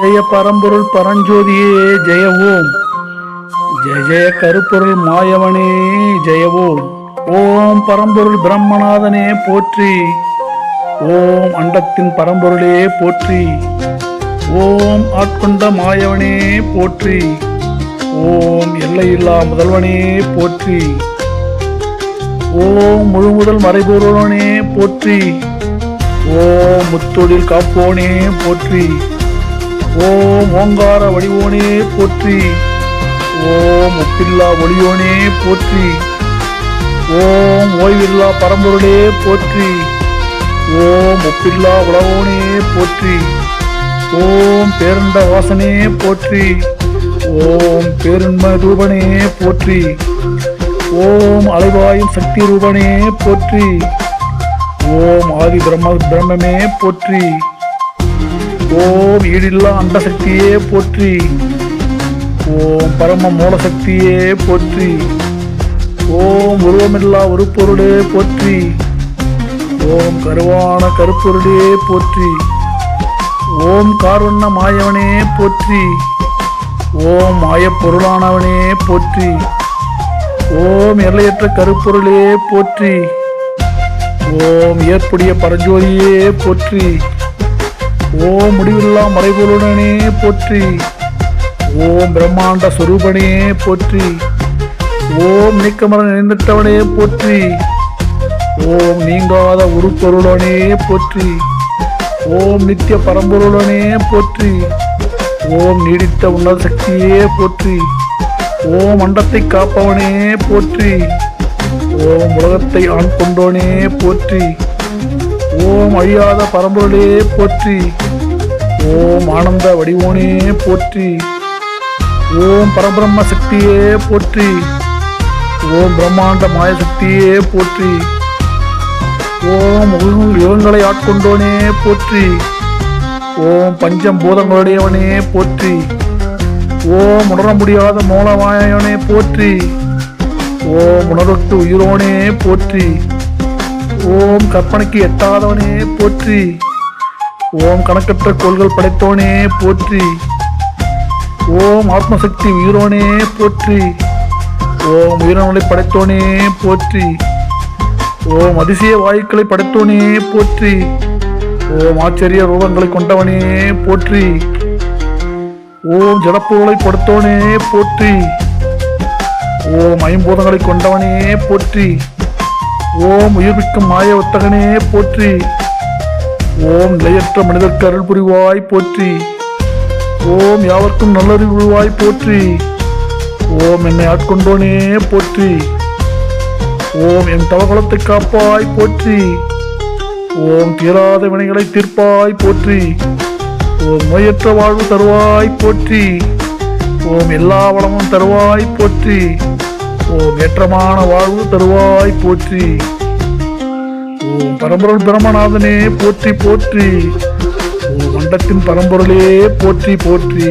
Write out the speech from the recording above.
ஜெய பரம்பொருள் பரஞ்சோதியே ஜெய ஓம். ஜெய ஜெய கருப்பொருள் மாயவனே ஜெய ஓம். ஓம் பரம்பொருள் பிரம்மநாதனே போற்றி. ஓம் அண்டத்தின் பரம்பொருளே போற்றி. ஓம் ஆட்கொண்ட மாயவனே போற்றி. ஓம் எல்லையில்லா முதல்வனே போற்றி. ஓம் முழு முதல் மறைபொருளனே போற்றி. ஓம் முத்தொழில் காப்போனே போற்றி. ஓம் ஓங்கார வடிவோனே போற்றி. ஓம் ஒப்பில்லா ஒளியோனே போற்றி. ஓம் ஓய்வில்லா பரம்பொருளே போற்றி. ஓம் ஒப்பில்லா உழவோனே போற்றி. ஓம் பேரண்ட வாசனே போற்றி. ஓம் பேருண்ம ரூபனே போற்றி. ஓம் அலைவாயும் சக்தி ரூபனே போற்றி. ஓம் ஆதி பிரம்ம பிரம்மமே போற்றி. ஓம் ஈடில்லா அண்டசக்தியே போற்றி. ஓம் பரம மூலசக்தியே போற்றி. ஓம் உருவமில்லா உருப்பொருளே போற்றி. ஓம் கருவான கருப்பொருளே போற்றி. ஓம் கார்வண்ண மாயவனே போற்றி. ஓம் மாயப்பொருளானவனே போற்றி. ஓம் எல்லையற்ற கருப்பொருளே போற்றி. ஓம் ஏற்புடைய பரஞ்சோதியே போற்றி. ஓ முடிவில்லா மறைபொருளனே போற்றி. ஓம் பிரம்மாண்ட சொரூபனே போற்றி. ஓம் நீக்கமர நிறைந்திட்டவனே போற்றி. ஓம் நீங்காத உருப்பொருளனே போற்றி. ஓம் நித்திய பரம்பொருளனே போற்றி. ஓம் நீடித்த உன்னத சக்தியே போற்றி. ஓம் அண்டத்தை காப்பவனே போற்றி. ஓம் உலகத்தை ஆண் கொண்டோனே போற்றி. ஓம் அழியாத பரம்பொருளே போற்றி. ஓம் ஆனந்த வடிவோனே போற்றி. ஓம் பரபிரம்ம சக்தியே போற்றி. ஓம் பிரம்மாண்ட மாய சக்தியே போற்றி. ஓம் யுகங்களை ஆட்கொண்டோனே போற்றி. ஓம் பஞ்சம் பூதங்களுடையவனே போற்றி. ஓம் உணர முடியாத மூலமாயவனே போற்றி. ஓம் உணர்வுக்கு உயிரோனே போற்றி. ஓம் கற்பனைக்கு எட்டாதவனே போற்றி. ஓம் கணக்கற்ற கோள்கள் படைத்தோனே போற்றி. ஓம் ஆத்மசக்தி உயிரோனே போற்றி. ஓம் உயிரவனை படைத்தோனே போற்றி. ஓம் அதிசய வாயுக்களை படைத்தோனே போற்றி. ஓம் ஆச்சரிய ரூபங்களை கொண்டவனே போற்றி. ஓம் ஜடப்புகளை படுத்தோனே போற்றி. ஓம் ஐம்பூதங்களை கொண்டவனே போற்றி. ஓம் உயிர்மிக்கும் மாய ஒத்தகனே போற்றி. ஓம் நிலையற்ற மனிதர்க்கு அருள் புரிவாய் போற்றி. ஓம் யாவர்க்கும் நல்லறிவுவாய் போற்றி. ஓம் என்னை ஆட்கொண்டோனே போற்றி. ஓம் என் தவகுலத்தை காப்பாய் போற்றி. ஓம் தீராத வினைகளை தீர்ப்பாய் போற்றி. ஓம் நோயற்ற வாழ்வு தருவாய் போற்றி. ஓம் எல்லா வளமும் தருவாய் போற்றி. ஓம் ஏற்றமான வாழ்வு தருவாய் போற்றி. ஓம் பரம்பொருள் பிரம்மநாதனே போற்றி போற்றி. ஓம் மண்டத்தின் பரம்பொருளே போற்றி போற்றி.